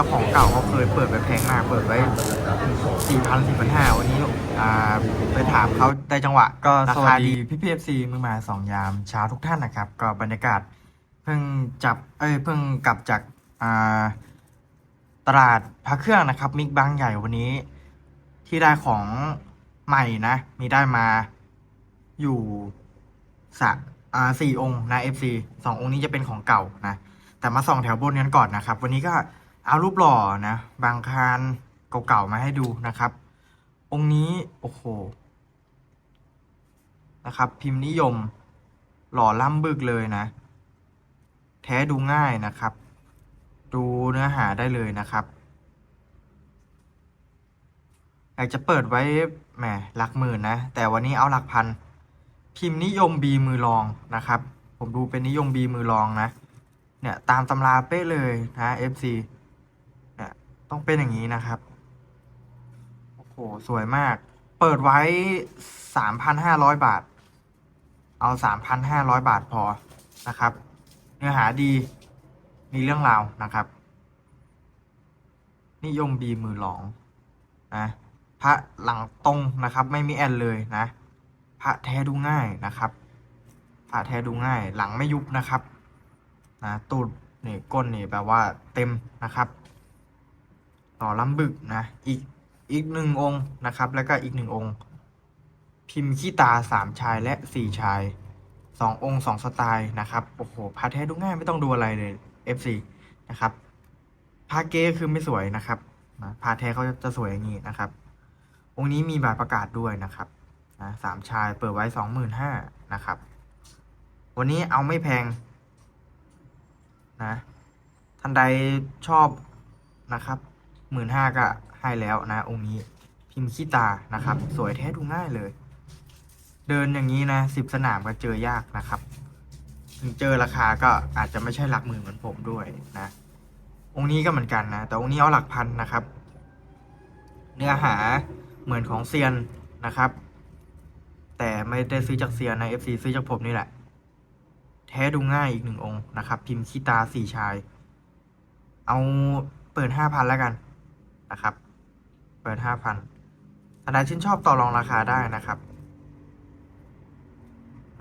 จ้าของเก่าเขาเคยเปิดไว้แพงมาก เปิดไว้สี่พันสี่พันห้าวันนี้อ่าไปถามเขาได้จังหวะ ก็สวัสดีพี่พีเอฟซีมือมาสองยามเช้าทุกท่านนะครับ ก็บรรยากาศเพิ่งจับเอ้ยเพิ่งกลับจากอ่าตลาดพระเครื่องนะครับ มิกบางใหญ่วันนี้ ที่ได้ของใหม่นะ มีได้มาอยู่สักอ่าสี่องค์นะ FC สององค์นี้จะเป็นของเก่านะแต่มาส่องแถวบนกันก่อนนะครับ วันนี้ก็ เอารูปหล่อนะ บางคานเก่าๆมาให้ดูนะครับ องค์นี้โอ้โหนะครับ พิมพ์นิยม หล่อล่ำบึกเลยนะ แท้ดูง่ายนะครับ ดูเนื้อหาได้เลยนะครับอยากจะเปิดไว้แหมหลักหมื่นนะ แต่วันนี้เอาหลักพัน พิมพ์นิยมบีมือรองนะครับ ผมดูเป็นนิยมบีมือรองนะ เนี่ยตามตำราเป๊ะเลยนะ FC ต้องเป็นอย่างนี้นะครับ โอ้โห สวยมาก เปิดไว้3,500บาท เอา3,500บาทพอนะครับ เนื้อหาดีมีเรื่องราวนะครับ นิยมบีมือหลองนะพระหลังตรงนะครับ ไม่มีแอนเลยนะ พระแท้ดูง่ายนะครับพระแท้ดูง่าย หลังไม่ยุบนะครับนะตูดนี่ก้นนี่แบบว่าเต็มนะครับ ต่อลำบึกนะ อีกอีกหนึ่งองค์นะครับ แล้วก็อีกหนึ่งองค์ พิมพ์ขี้ตาสามชายและสี่ชายสององค์สองสไตล์นะครับโอ้โหพาแท้ดูง่ายไม่ต้องดูอะไรเลย FC นะครับพาเก้คือไม่สวยนะครับนะพาแท้เขาจะสวยอย่างนี้นะครับ องค์นี้มีใบประกาศด้วยนะครับนะสามชายเปิดไว้สองหมื่นห้านะครับ วันนี้เอาไม่แพงนะท่านใดชอบนะครับ หมื่นห้าก็ให้แล้วนะองค์นี้พิมพ์ขี้ตานะครับ สวยแท้ดูง่ายเลย เดินอย่างนี้นะสิบสนามก็เจอยากนะครับถึงเจอราคาก็อาจจะไม่ใช่หลักหมื่นเหมือนผมด้วยนะ องค์นี้ก็เหมือนกันนะ แต่องค์นี้เอาหลักพันนะครับ เนื้อหาเหมือนของเซียนนะครับ แต่ไม่ได้ซื้อจากเซียนนะ FC ซื้อจากผมนี่แหละ แท้ดูง่ายอีกหนึ่งองค์นะครับ พิมพ์ขี้ตาสี่ชาย เอาเปิดห้าพันแล้วกัน นะครับ เปิดห้าพันท่านใดชื่นชอบต่อรองราคาได้นะครับ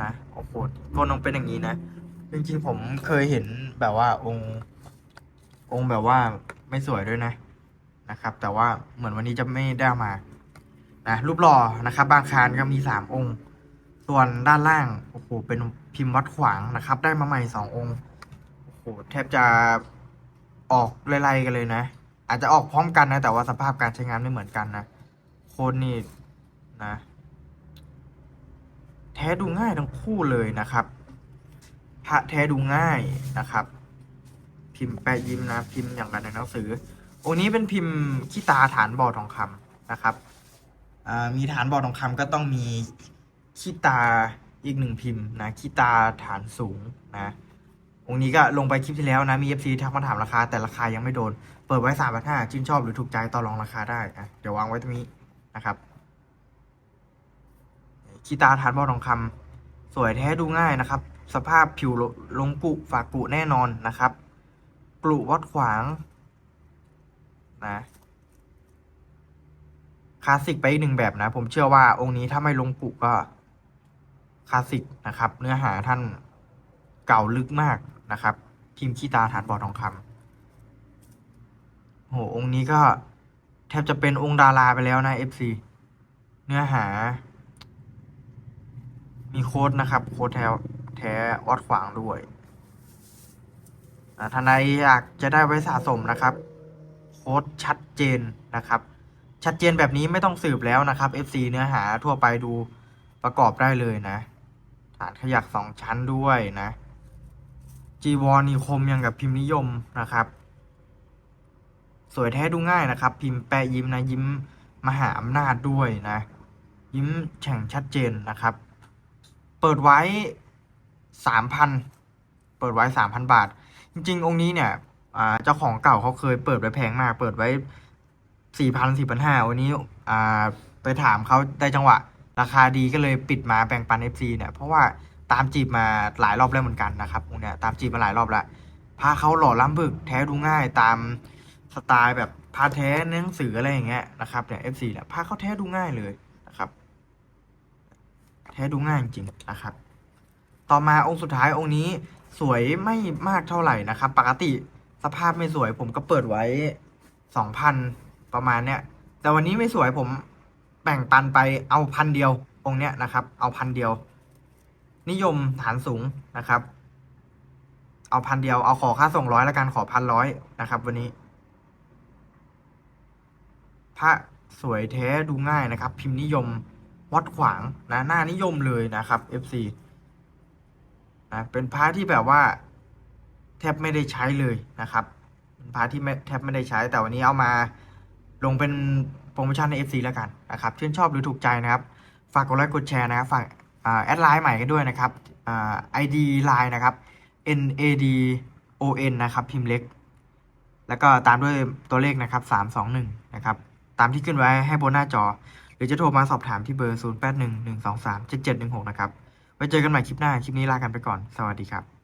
นะโอ้โหก้นองเป็นอย่างนี้นะ จริงๆผมเคยเห็นแบบว่าองค์องค์แบบว่าไม่สวยด้วยนะนะครับ แต่ว่าเหมือนวันนี้จะไม่ได้มานะรูปหล่อนะครับ บางคานก็มีสามองค์ ส่วนด้านล่างโอ้โหเป็นพิมพ์วัดขวางนะครับ ได้มาใหม่สององค์โอ้โหแทบจะออกไล่ๆกันเลยนะ อาจจะออกพร้อมกันนะ แต่ว่าสภาพการใช้งานไม่เหมือนกันนะ โคนนี่นะ แท้ดูง่ายทั้งคู่เลยนะครับ พระแท้ดูง่ายนะครับ พิมพ์แปะยิ้มนะ พิมพ์อย่างกันในหนังสือ องค์นี้เป็นพิมพ์ขี้ตาฐานบ่อทองคำนะครับมีฐานบ่อทองคำก็ต้องมีขี้ตาอีกหนึ่งพิมพ์นะขี้ตาฐานสูงนะ องค์นี้ก็ลงไปคลิปที่แล้วนะ มี FC ทักมาถามราคา แต่ราคายังไม่โดน เปิดไว้สามพันห้าชื่นชอบหรือถูกใจต่อรองราคาได้อะเดี๋ยววางไว้ตรงนี้นะครับขี้ตาฐานบอทองคำสวยแท้ดูง่ายนะครับ สภาพผิวลงปุฝากปุแน่นอนนะครับปลุวัดขวางนะคลาสสิกไปอีกหนึ่งแบบนะ ผมเชื่อว่าองค์นี้ถ้าไม่ลงปุก็คลาสสิกนะครับ เนื้อหาท่านเก่าลึกมาก นะครับ พิมพ์ขี้ตาฐานบ่อทองคำโหองค์นี้ก็แทบจะเป็นองค์ดาราไปแล้วนะ FC เนื้อหา มีโค้ดนะครับ โค้ดแท้แท้วัดขวางด้วยอ่าท่านใดอยากจะได้ไว้สะสมนะครับ โค้ดชัดเจนนะครับ ชัดเจนแบบนี้ไม่ต้องสืบแล้วนะครับ FC เนื้อหาทั่วไปดูประกอบได้เลยนะ ฐานขยักสองชั้นด้วยนะ จีวรนิคมยังกับพิมพ์นิยมนะครับ สวยแท้ดูง่ายนะครับ พิมพ์แปะยิ้มนะยิ้มมหาอำนาจด้วยนะ ยิ้มแฉ่งชัดเจนนะครับ เปิดไว้สามพันเปิดไว้สามพันบาท จริง ๆ องค์นี้เนี่ยเจ้าของเก่าเขาเคยเปิดไว้แพงมาก เปิดไว้สี่พันสี่พันห้าวันนี้ไปถามเขาได้จังหวะ ราคาดีก็เลยปิดมาแบ่งปัน FC เนี่ยเพราะว่า ตามจีบมาหลายรอบแล้วเหมือนกันนะครับองค์เนี่ยตามจีบมาหลายรอบแล้วพาเขาหล่อล้ำบึกแท้ดูง่ายตามสไตล์แบบพาแท้หนังสืออะไรอย่างเงี้ยนะครับเนี่ย F4 เนี่ยพาเขาแท้ดูง่ายเลยนะครับ แท้ดูง่ายจริงนะครับ ต่อมาองค์สุดท้ายองค์นี้สวยไม่มากเท่าไหร่นะครับ ปกติสภาพไม่สวยผมก็เปิดไว้สองพันประมาณเนี้ยแต่วันนี้ไม่สวยผมแบ่งปันไปเอาพันเดียวองค์เนี้ยนะครับ เอาพันเดียว นิยมฐานสูงนะครับ เอาพันเดียวเอาขอค่าส่งร้อยแล้วกันขอพันร้อยนะครับ วันนี้พระสวยแท้ดูง่ายนะครับ พิมพ์นิยมวัดขวางนะหน้านิยมเลยนะครับ FC นะเป็นพระที่แบบว่า แทบไม่ได้ใช้เลยนะครับเป็นพระที่แทบไม่ได้ใช้แต่วันนี้เอามาลงเป็นโปรโมชั่นใน FC แล้วกันนะครับชื่นชอบหรือถูกใจนะครับ ฝากกดไลค์กดแชร์นะครับฝาก แอดไลน์ใหม่กันด้วยนะครับอ่า ID ไลน์นะครับ N A D O N นะครับ พิมพ์เล็ก แล้วก็ตามด้วยตัวเลขนะครับ 321 นะครับ ตามที่ขึ้นไว้ให้บนหน้าจอ หรือจะโทรมาสอบถามที่เบอร์ 0811237716 นะครับ ไว้เจอกันใหม่คลิปหน้า คลิปนี้ลากันไปก่อน สวัสดีครับ